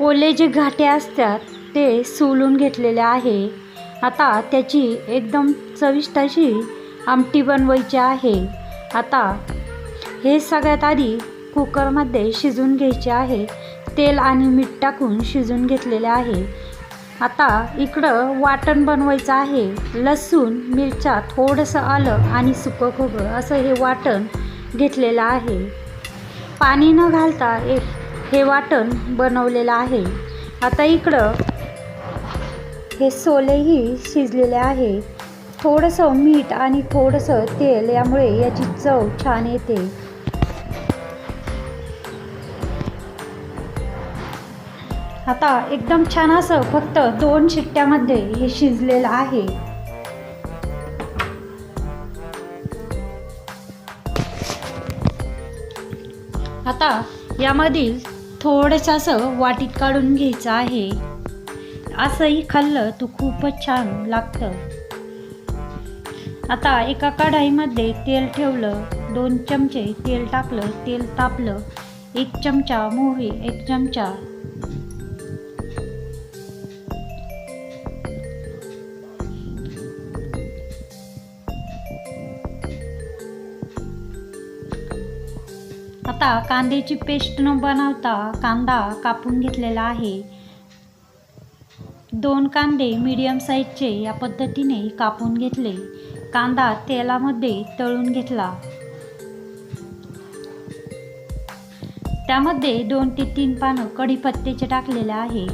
ओले जे घाटे असतात ते सोलून घेतलेले आहे. आता त्याची एकदम चविष्ट अशी आमटी बनवायची आहे. आता हे सगळ्यात आधी कुकरमध्ये शिजून घ्यायचे आहे. तेल आणि मीठ टाकून शिजून घेतलेले आहे. आता इकडं वाटण बनवायचं आहे. लसूण मिरच्या थोडंसं आलं आणि सुकं खोबरं असं हे वाटण घेतलेलं आहे. पाणी न घालता एक हे वाटण बनवलेलं आहे. आता इकडं हे सोलेही शिजलेले आहे. थोडंसं मीठ आणि थोडंसं तेल यामुळे याची चव छान येते. आता एकदम छान असं फक्त दोन शिट्ट्यामध्ये हे शिजलेलं आहे. आता यामधील थोडंसं असं वाटीत काढून घ्यायचं आहे. असंही खाल्लं तू खूपच छान लागतं. आता एका कढाईमध्ये तेल ठेवलं दोन चमचे तेल टाकलं तेल तापलं एक चमचा मोहरी एक चमचा आता कांद्याची पेस्ट न बनवता कांदा कापून घेतलेला आहे. दोन कांदे मीडियम साईजचे या पद्धतीने कापून घेतले. कांदा तेलामध्ये तळून घेतला. त्यामध्ये दोन ते तीन पानं कढीपत्त्याचे टाकलेले आहे.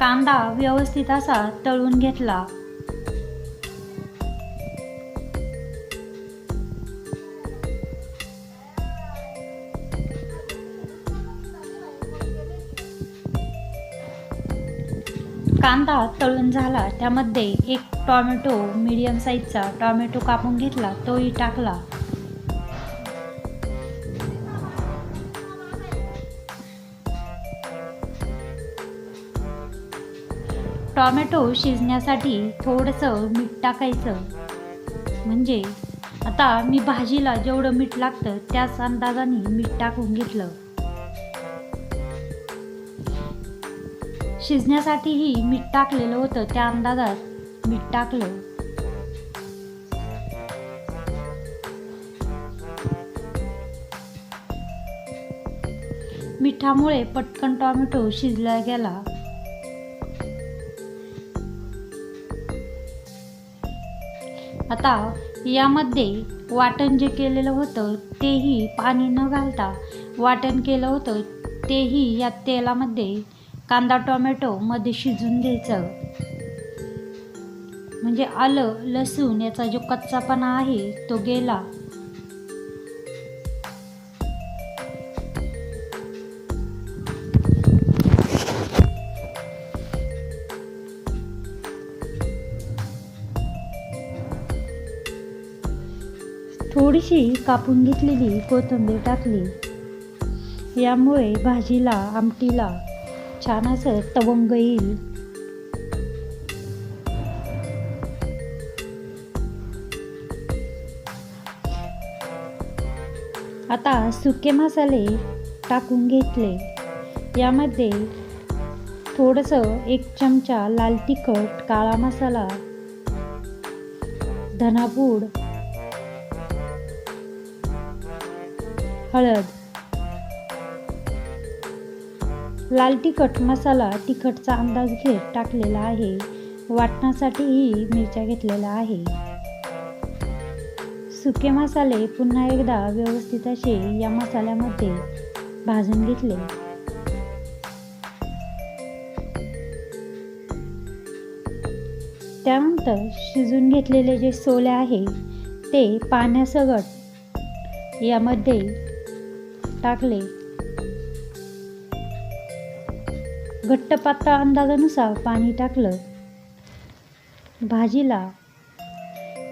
कांदा व्यवस्थित असा तळून घेतला. कांदा तळून झाला त्यामध्ये एक टॉमॅटो मीडियम साईजचा टॉमॅटो कापून घेतला तोही टाकला. टॉमॅटो शिजण्यासाठी थोडंसं मीठ टाकायचं. म्हणजे आता मी भाजीला जेवढं मीठ लागतं त्याच अंदाजाने मीठ टाकून घेतलं. शिजण्यासाठीही मीठ टाकलेलं होतं त्या अंदाजात मीठ टाकलं. मिठामुळे पटकन टॉमॅटो शिजला गेला. आता यामध्ये वाटण जे केलेलं होतं तेही पाणी न घालता वाटण केलं होतं तेही या तेलामध्ये कांदा टोमॅटो मध्ये शिजून द्यायचं म्हणजे आलं लसूण याचा जो कच्चापणा आहे तो गेला. थोडीशी कापून घेतलेली कोथिंबीर टाकली. यामुळे भाजीला आमटीला छान असं तवंग येईल. आता सुके मसाले टाकून घेतले. यामध्ये थोडंसं एक चमचा लाल तिखट काळा मसाला धनापूड हळद लाल तिखट मसाला तिखटचा अंदाज घेत टाकलेला आहे. वाटण्यासाठीही मिरच्या घेतलेल्या आहे. सुके मसाले पुन्हा एकदा व्यवस्थित असे या मसाल्यामध्ये भाजून घेतले. त्यानंतर शिजून घेतलेले जे सोले आहे ते पाण्यासगट यामध्ये टाकले. घट्ट पातळ अंदाजानुसार पाणी टाकलं. भाजीला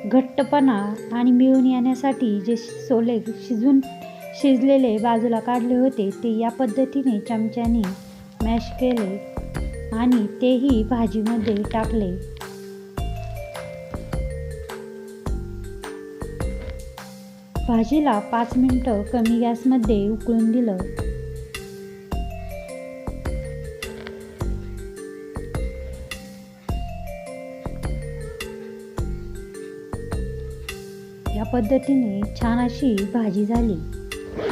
घट्टपणा आणि मिळून येण्यासाठी जे सोले शिजून शिजलेले बाजूला काढले होते ते या पद्धतीने चमच्याने मॅश केले आणि तेही भाजीमध्ये टाकले. भाजीला पाच मिनटं कमी गॅसमध्ये उकळून दिलं. या पद्धतीने छान अशी भाजी झाली.